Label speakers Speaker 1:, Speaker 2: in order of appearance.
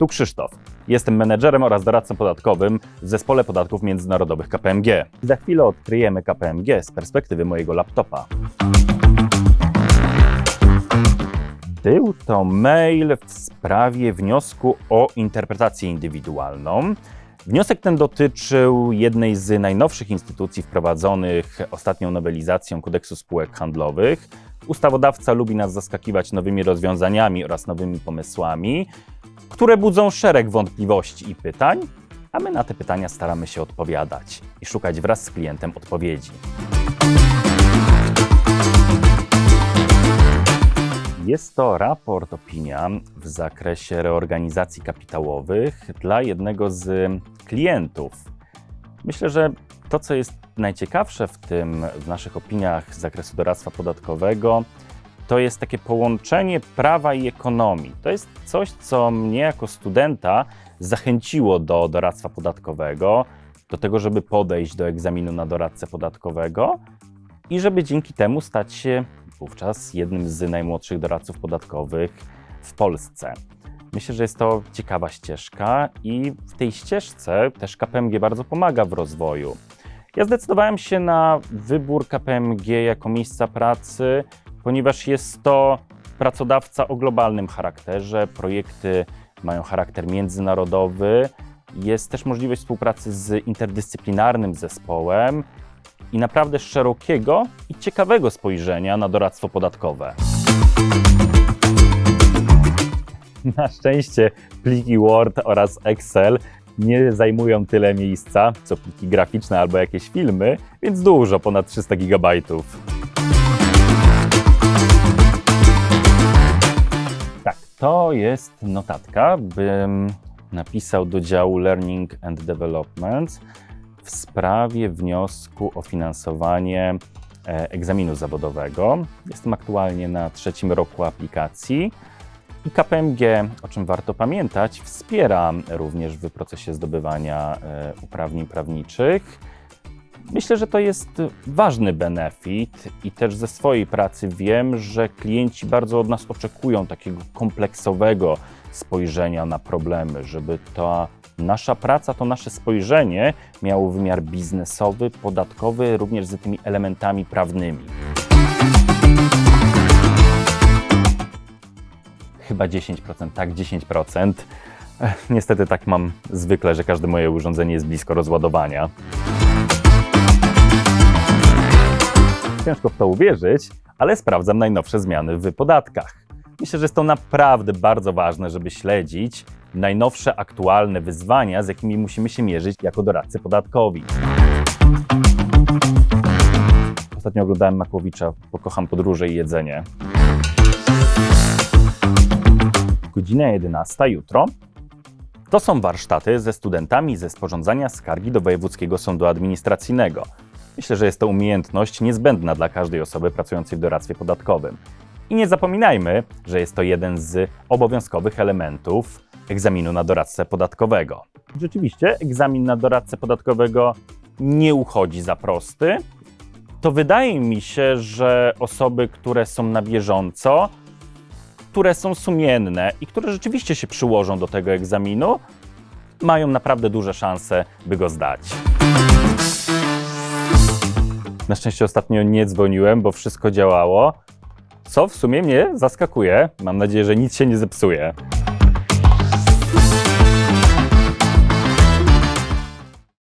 Speaker 1: Tu Krzysztof. Jestem menedżerem oraz doradcą podatkowym w zespole podatków międzynarodowych KPMG. Za chwilę odkryjemy KPMG z perspektywy mojego laptopa. Był to mail w sprawie wniosku o interpretację indywidualną. Wniosek ten dotyczył jednej z najnowszych instytucji wprowadzonych ostatnią nowelizacją kodeksu spółek handlowych. Ustawodawca lubi nas zaskakiwać nowymi rozwiązaniami oraz nowymi pomysłami, które budzą szereg wątpliwości i pytań, a my na te pytania staramy się odpowiadać i szukać wraz z klientem odpowiedzi. Jest to raport, opinia w zakresie reorganizacji kapitałowych dla jednego z klientów. Myślę, że to, co jest najciekawsze w tym, w naszych opiniach z zakresu doradztwa podatkowego, to jest takie połączenie prawa i ekonomii. To jest coś, co mnie jako studenta zachęciło do doradztwa podatkowego, do tego, żeby podejść do egzaminu na doradcę podatkowego i żeby dzięki temu stać się wówczas jednym z najmłodszych doradców podatkowych w Polsce. Myślę, że jest to ciekawa ścieżka i w tej ścieżce też KPMG bardzo pomaga w rozwoju. Ja zdecydowałem się na wybór KPMG jako miejsca pracy, ponieważ jest to pracodawca o globalnym charakterze. Projekty mają charakter międzynarodowy. Jest też możliwość współpracy z interdyscyplinarnym zespołem i naprawdę szerokiego i ciekawego spojrzenia na doradztwo podatkowe. Na szczęście pliki Word oraz Excel nie zajmują tyle miejsca, co pliki graficzne albo jakieś filmy, więc dużo, ponad 300 GB. To jest notatka, bym napisał do działu Learning and Development w sprawie wniosku o finansowanie e, egzaminu zawodowego. Jestem aktualnie na trzecim roku aplikacji. I KPMG, o czym warto pamiętać, wspiera również w procesie zdobywania e, uprawnień prawniczych. Myślę, że to jest ważny benefit i też ze swojej pracy wiem, że klienci bardzo od nas oczekują takiego kompleksowego spojrzenia na problemy, żeby ta nasza praca, to nasze spojrzenie miało wymiar biznesowy, podatkowy, również z tymi elementami prawnymi. Chyba 10%, tak, 10%. Ech, Niestety tak mam zwykle, że każde moje urządzenie jest blisko rozładowania. Ciężko w to uwierzyć, ale sprawdzam najnowsze zmiany w podatkach. Myślę, że jest to naprawdę bardzo ważne, żeby śledzić najnowsze aktualne wyzwania, z jakimi musimy się mierzyć jako doradcy podatkowi. Ostatnio oglądałem Makłowicza, bo kocham podróże i jedzenie. Godzina 11 jutro. To są warsztaty ze studentami ze sporządzania skargi do Wojewódzkiego Sądu Administracyjnego. Myślę, że jest to umiejętność niezbędna dla każdej osoby pracującej w doradztwie podatkowym. I nie zapominajmy, że jest to jeden z obowiązkowych elementów egzaminu na doradcę podatkowego. Rzeczywiście, egzamin na doradcę podatkowego nie uchodzi za prosty. To wydaje mi się, że osoby, które są na bieżąco, które są sumienne i które rzeczywiście się przyłożą do tego egzaminu, mają naprawdę duże szanse, by go zdać. Na szczęście ostatnio nie dzwoniłem, bo wszystko działało, co w sumie mnie zaskakuje. Mam nadzieję, że nic się nie zepsuje.